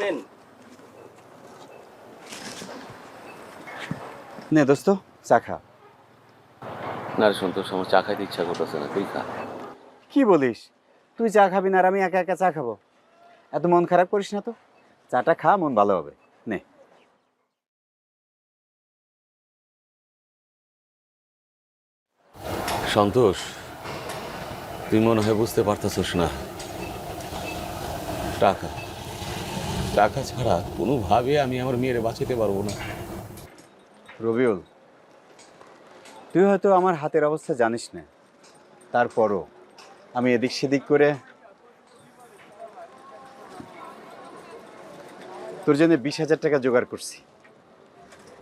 নেন। নে দোস্ত চা খা। না রে সন্তোষ আমার চা খাইতে ইচ্ছা করতেছে না তুই খা। কি বলিস? তুই চা খাবি না আর আমি একা একা চা খাব। এত মন খারাপ করিস না তো। চাটা খা মন ভালো হবে। নে। সন্তোষ তুই মনে হয় বুঝতে পারতেছিস না। টাকা টাকা ছাড়া কোনোভাবে আমি আমার মেয়েরে বাঁচাতে পারব না। রবিউল তুই হয়তো আমার হাতের অবস্থা জানিস না। তারপরও আমি এদিক সেদিক করে তোর জন্য বিশ হাজার টাকা জোগাড় করছি।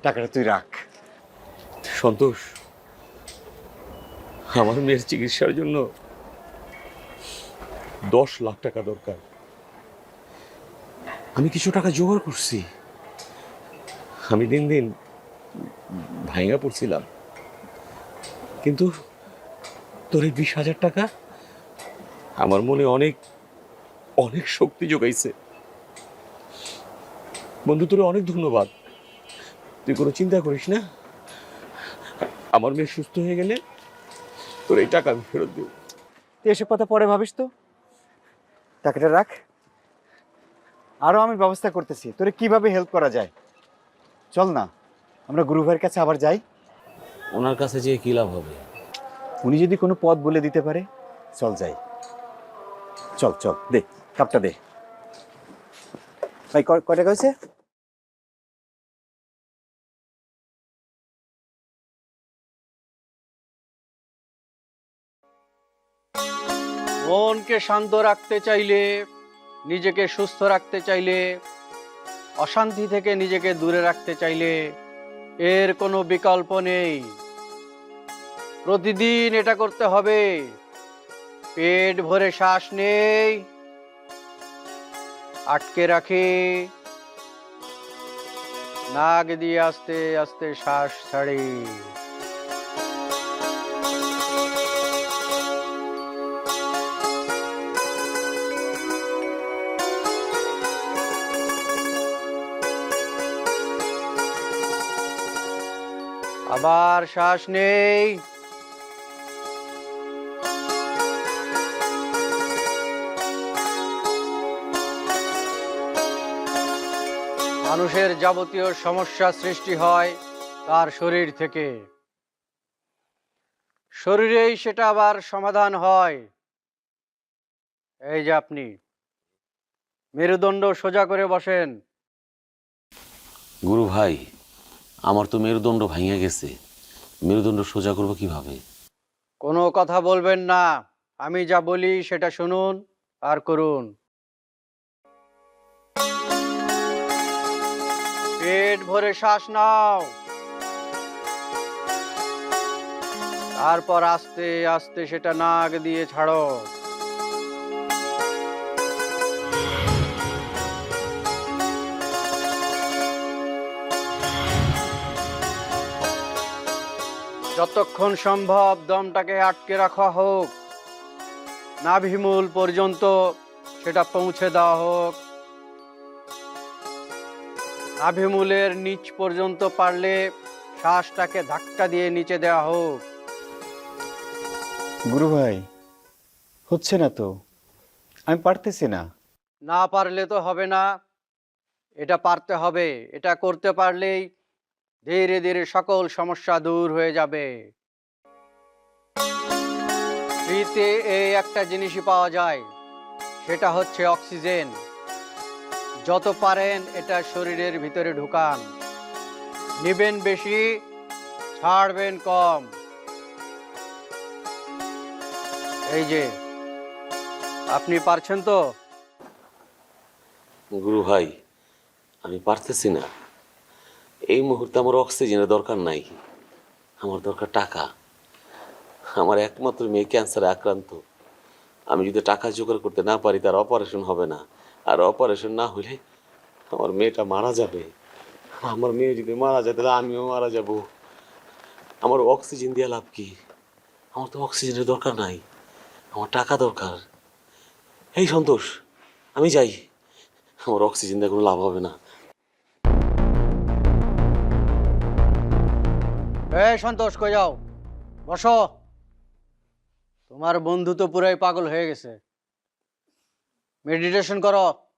টাকাটা তুই রাখ। সন্তোষ আমার মেয়ের চিকিৎসার জন্য দশ লাখ টাকা দরকার। আমি কিছু টাকা জোগাড় করছি। আমি দিন দিন ভাঙা পড়ছিলাম। কিন্তু তোর এই বিশ হাজার টাকা আমার মনে অনেক অনেক শক্তি যোগাইছে বন্ধু, তোর অনেক ধন্যবাদ। তুই কোনো চিন্তা করিস না। আমার মেয়ে সুস্থ হয়ে গেলে তোর এই টাকা আমি ফেরত দেবো। তুই এসব কথা পরে ভাবিস তো। টাকাটা রাখ। আরও আমি ব্যবস্থা করতেছি। তোরে কীভাবে হেল্প করা যায়? চল না আমরা গুরু ভাইয়ের কাছে আবার যাই। ওনার কাছে যে কি লাভ হবে? উনি যদি কোনো পথ বলে দিতে পারে চল যাই। চল চল দে কাপটা দে। ভাই ক- কয় টাকা হয়েছে? মনকে শান্ত রাখতে চাইলে নিজেকে সুস্থ রাখতে চাইলে, অশান্তি থেকে নিজেকে দূরে রাখতে চাইলে, এর কোনো বিকল্প নেই। প্রতিদিন এটা করতে হবে। পেট ভরে শ্বাস নেই। আটকে রাখে। নাক দিয়ে আস্তে আস্তে শ্বাস ছাড়ে। আবার শ্বাস নেই। মানুষের যাবতীয় সমস্যা সৃষ্টি হয় তার শরীর থেকে। শরীরেই সেটা আবার সমাধান হয়। এই যে আপনি, মেরুদণ্ড সোজা করে বসেন। গুরু ভাই আমার তো মেরুদণ্ড ভাঙে গেছে। মেরুদণ্ড সোজা করব কীভাবে? কোনো কথা বলবেন না। আমি যা বলি সেটা শুনুন আর করুন। পেট ভরে শ্বাস নাও। তারপর আস্তে আস্তে সেটা নাক দিয়ে ছাড়ো। যতক্ষণ সম্ভব দমটাকে আটকে রাখা হোক। নাভিমূল পর্যন্ত সেটা পৌঁছে দেওয়া হোক। নাভিমূলের নিচ পর্যন্ত পারলে শ্বাসটাকে ধাক্কা দিয়ে নিচে দেওয়া হোক। গুরু ভাই হচ্ছে না তো? আমি পারতেছি না। না পারলে তো হবে না। এটা পারতে হবে। এটা করতে পারলেই ধীরে ধীরে সকল সমস্যা দূর হয়ে যাবে। ফ্রিতে এই একটা জিনিসই পাওয়া যায়, সেটা হচ্ছে অক্সিজেন। যত পারেন এটা শরীরের ভিতরে ঢুকান। নিবেন বেশি, ছাড়বেন কম। এই যে, আপনি পারছেন তো? গুরু ভাই, আমি পারতেছি না। এই মুহূর্তে আমার অক্সিজেনের দরকার নাই। আমার দরকার টাকা। আমার একমাত্র মেয়ে ক্যান্সারে আক্রান্ত। আমি যদি টাকা জোগাড় করতে না পারি, তার অপারেশন হবে না। আর অপারেশন না হলে আমার মেয়েটা মারা যাবে। আমার মেয়ে যদি মারা যায়, তাহলে আমিও মারা যাব। আমার অক্সিজেন দেওয়া লাভ কি? আমার তো অক্সিজেনের দরকার নাই। আমার টাকা দরকার। এই সন্তোষ, আমি যাই। আমার অক্সিজেন দিয়ে কোনো লাভ হবে না। সন্তোষ কই যাও? বস। তোমার বন্ধু তো পুরাই পাগল হয়ে গেছে। মেডিটেশন করো।